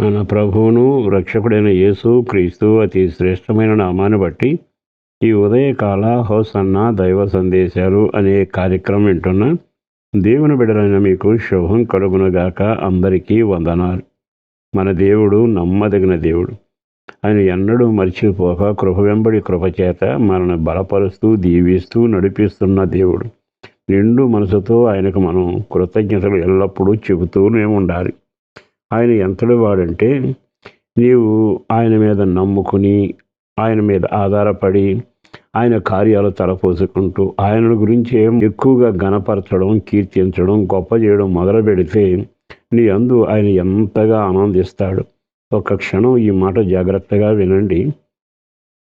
మన ప్రభువును రక్షకుడైన యేసు క్రీస్తు అతి శ్రేష్టమైన నామాన్ని బట్టి ఈ ఉదయకాల హోసన్న దైవ సందేశాలు అనే కార్యక్రమం వింటున్న దేవుని బిడలైన మీకు శుభం కలుగునుగాక అందరికీ వందనాలు. మన దేవుడు నమ్మదగిన దేవుడు. ఆయన ఎన్నడూ మర్చిపోక కృప వెంబడి కృపచేత మనల్ని బలపరుస్తూ దీవిస్తూ నడిపిస్తున్న దేవుడు. నిండు మనసుతో ఆయనకు మనం కృతజ్ఞతలు ఎల్లప్పుడూ చెబుతూనే ఉండాలి. ఆయన ఎంతటి వాడంటే నీవు ఆయన మీద నమ్ముకుని ఆయన మీద ఆధారపడి ఆయన కార్యాలు తలపోసుకుంటూ ఆయన గురించి ఎక్కువగా గణపరచడం కీర్తించడం గొప్ప చేయడం మొదలు పెడితే నీ అందు ఆయన ఎంతగా ఆనందిస్తాడు. ఒక క్షణం ఈ మాట జాగ్రత్తగా వినండి.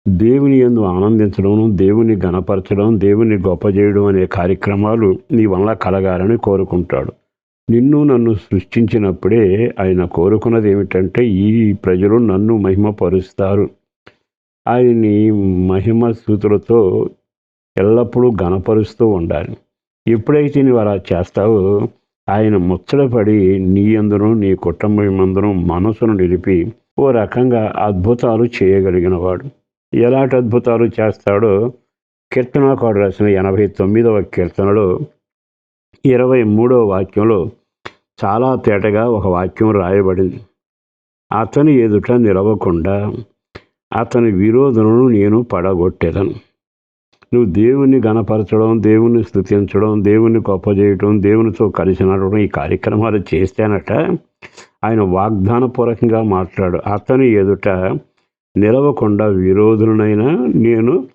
దేవుని ఎందు ఆనందించడం దేవుని గణపరచడం దేవుని గొప్ప చేయడం అనే కార్యక్రమాలు నీ వల్ల కలగాలని కోరుకుంటాడు. నిన్ను నన్ను సృష్టించినప్పుడే ఆయన కోరుకున్నది ఏమిటంటే ఈ ప్రజలు నన్ను మహిమపరుస్తారు. ఆయన్ని మహిమ స్థుతులతో ఎల్లప్పుడూ గణపరుస్తూ ఉండాలి. ఎప్పుడైతే నువ్వు అలా చేస్తావో ఆయన ముచ్చటపడి నీ అందరూ నీ కుటుంబం అందరం మనసును నిలిపి ఓ రకంగా అద్భుతాలు చేయగలిగినవాడు. ఎలాంటి అద్భుతాలు చేస్తాడో కీర్తనాకాడు రాసిన ఎనభై తొమ్మిదవ కీర్తనలో ఇరవై మూడవ వాక్యంలో చాలా తేటగా ఒక వాక్యం రాయబడింది. అతని ఎదుట నిలవకుండా అతని విరోధులను నేను పడగొట్టేదను. నువ్వు దేవుణ్ణి గణపరచడం దేవుణ్ణి స్థుతించడం దేవుణ్ణి గొప్ప చేయడం దేవునితో కలిసి నడవడం ఈ కార్యక్రమాలు చేస్తేనట ఆయన వాగ్దానపూర్వకంగా మాట్లాడు. అతని ఎదుట నిలవకుండా విరోధులనైనా నేను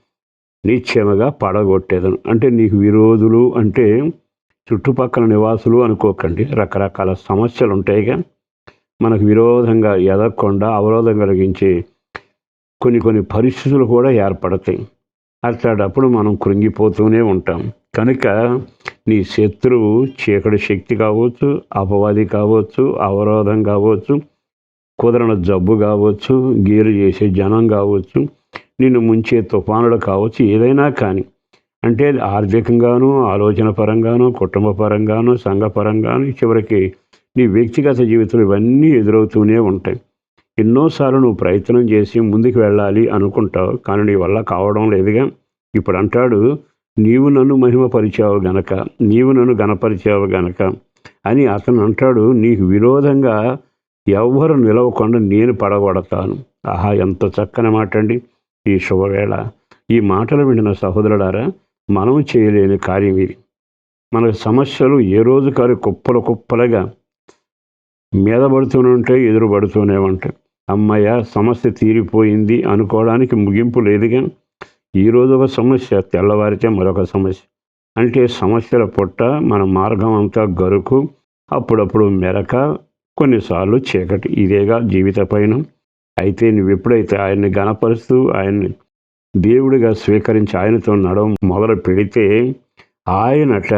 నిశ్చయముగా పడగొట్టేదను. అంటే నీకు విరోధులు అంటే చుట్టుపక్కల నివాసులు అనుకోకండి. రకరకాల సమస్యలు ఉంటాయిగా మనకు విరోధంగా ఎదగకుండా అవరోధం కలిగించే కొన్ని కొన్ని పరిస్థితులు కూడా ఏర్పడతాయి. అట్లాడప్పుడు మనం కృంగిపోతూనే ఉంటాం. కనుక నీ శత్రువు చీకటి శక్తి కావచ్చు అపవాది కావచ్చు అవరోధం కావచ్చు కుదరన జబ్బు కావచ్చు గేరు చేసే జనం కావచ్చు నిన్ను ముంచే తుఫానులు కావచ్చు ఏదైనా కానీ అంటే ఆర్థికంగాను ఆలోచన పరంగాను కుటుంబ పరంగాను సంఘ పరంగాను చివరికి నీ వ్యక్తిగత జీవితం ఇవన్నీ ఎదురవుతూనే ఉంటాయి. ఎన్నోసార్లు నువ్వు ప్రయత్నం చేసి ముందుకు వెళ్ళాలి అనుకుంటావు కానీ నీ వల్ల కావడం లేదుగా. ఇప్పుడు అంటాడు నీవు నన్ను మహిమపరిచావు గనక నీవు నన్ను గనపరిచావు గనక అని అతను అంటాడు నీకు విరోధంగా ఎవ్వరు నిలవకుండా నేను పడగొడతాను. ఆహా ఎంత చక్కని మాట అండి ఈ శుభవేళ. ఈ మాటలు వింటున్న సహోదరుడారా మనం చేయలేని కార్యం ఇది. మనకు సమస్యలు ఏ రోజు కారు కుప్పలు కుప్పలుగా మీద పడుతూనే ఉంటాయి ఎదురు పడుతూనే ఉంటాయి. అమ్మయ్య సమస్య తీరిపోయింది అనుకోవడానికి ముగింపు లేదుగా ఈరోజు ఒక సమస్య తెల్లవారితే మరొక సమస్య. అంటే సమస్యల పుట్ట మన మార్గం అంతా గరుకు అప్పుడప్పుడు మెరక కొన్నిసార్లు చీకటి. ఇదేగా జీవిత పైన అయితే నువ్వు ఎప్పుడైతే ఆయన్ని గణపరుస్తూ ఆయన్ని దేవుడిగా స్వీకరించి ఆయనతో నడవ మొదలు పెడితే ఆయనట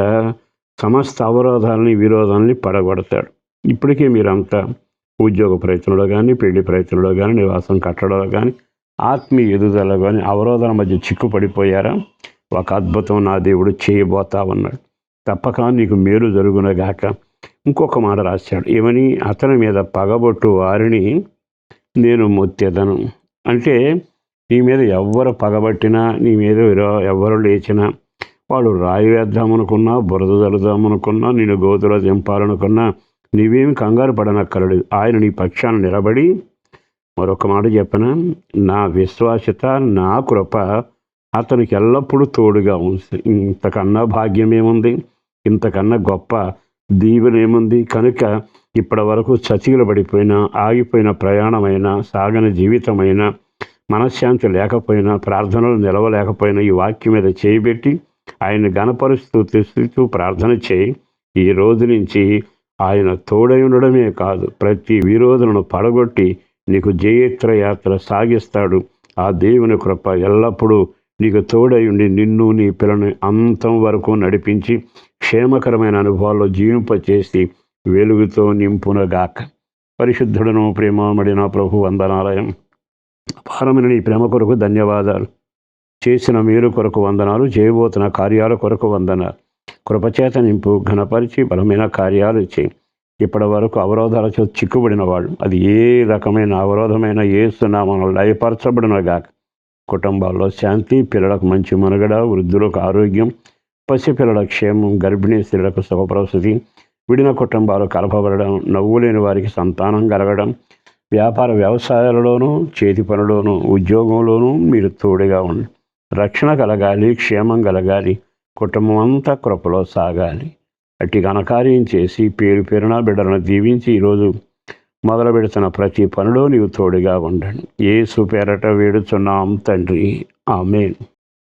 సమస్త అవరోధాలని విరోధాలని పడగొడతాడు. ఇప్పటికే మీరంతా ఉద్యోగ ప్రయత్నంలో కానీ పెళ్ళి ప్రయత్నంలో కానీ నివాసం కట్టడంలో కానీ ఆత్మీయ ఎదుగుదలలో కానీ అవరోధాల మధ్య చిక్కుపడిపోయారా? ఒక అద్భుతం నా దేవుడు చేయబోతా ఉన్నాడు. తప్పక నీకు మేలు జరుగునగాక ఇంకొక మాట రాశాడు. ఏమని? అతని మీద పగబొట్టు వారిని నేను మొత్తెదను. అంటే నీ మీద ఎవ్వరు పగబట్టినా నీ మీద ఎవరు లేచినా వాడు రాయి వేద్దామనుకున్నా బురద జలుదామనుకున్నా నేను గోతులో దింపాలనుకున్నా నీవేమి కంగారు పడనక్కరడు ఆయన నీ పక్షాన నిలబడి మరొక మాట చెప్పిన? నా విశ్వాసత నా కృప అతనికి ఎల్లప్పుడూ తోడుగా ఉంది ఇంతకన్నా భాగ్యం ఏముంది ఇంతకన్నా గొప్ప దీవెన ఏముంది కనుక ఇప్పటి వరకు చతికిల పడిపోయినా ఆగిపోయిన ప్రయాణమైనా సాగని జీవితమైనా మనశ్శాంతి లేకపోయినా ప్రార్థనలు నిలవలేకపోయినా ఈ వాక్యం మీద చేయబెట్టి ఆయన గణపరుస్తూ తెస్తూ ప్రార్థన చేయి. ఈ రోజు నుంచి ఆయన తోడై ఉండడమే కాదు ప్రతి విరోధులను పడగొట్టి నీకు జయత్ర యాత్ర సాగిస్తాడు. ఆ దేవుని కృప ఎల్లప్పుడూ నీకు తోడై ఉండి నిన్ను నీ పిల్లని అంతం వరకు నడిపించి క్షేమకరమైన అనుభవాల్లో జీవింపచేసి వెలుగుతో నింపునగాక. పరిశుద్ధుడను ప్రేమమడిన ప్రభు వందనాలయం. అపారమైన నీ ప్రేమ కొరకు ధన్యవాదాలు. చేసిన మీరు కొరకు వందనాలు చేయబోతున్న కార్యాల కొరకు వందనాలు. కృపచేత నింపు ఘనపరిచి బలమైన కార్యాలు చేయి. ఇప్పటి వరకు అవరోధాలతో చిక్కుబడిన వాళ్ళు అది ఏ రకమైన అవరోధమైన ఏస్తున్నామం లయపరచబడిన గాక. కుటుంబాల్లో శాంతి పిల్లలకు మంచి మనుగడ వృద్ధులకు ఆరోగ్యం పసిపిల్లల క్షేమం గర్భిణీ స్త్రీలకు సుఖప్రసతి విడిన కుటుంబాలు కలపబడడం నవ్వు లేని వారికి సంతానం కలగడం వ్యాపార వ్యవసాయాలలోనూ చేతి పనులోనూ ఉద్యోగంలోనూ మీరు తోడుగా ఉండి రక్షణ కలగాలి క్షేమం కలగాలి కుటుంబం అంతా కృపలో సాగాలి. అట్టి ఘనకార్యం చేసి పేరు పేరున బిడ్డలను దీవించి ఈరోజు మొదలు పెడుతున్న ప్రతి పనిలో నీవు తోడుగా ఉండండి. ఏ పేరట వేడుచున్నాం తండ్రి. ఆమెన్.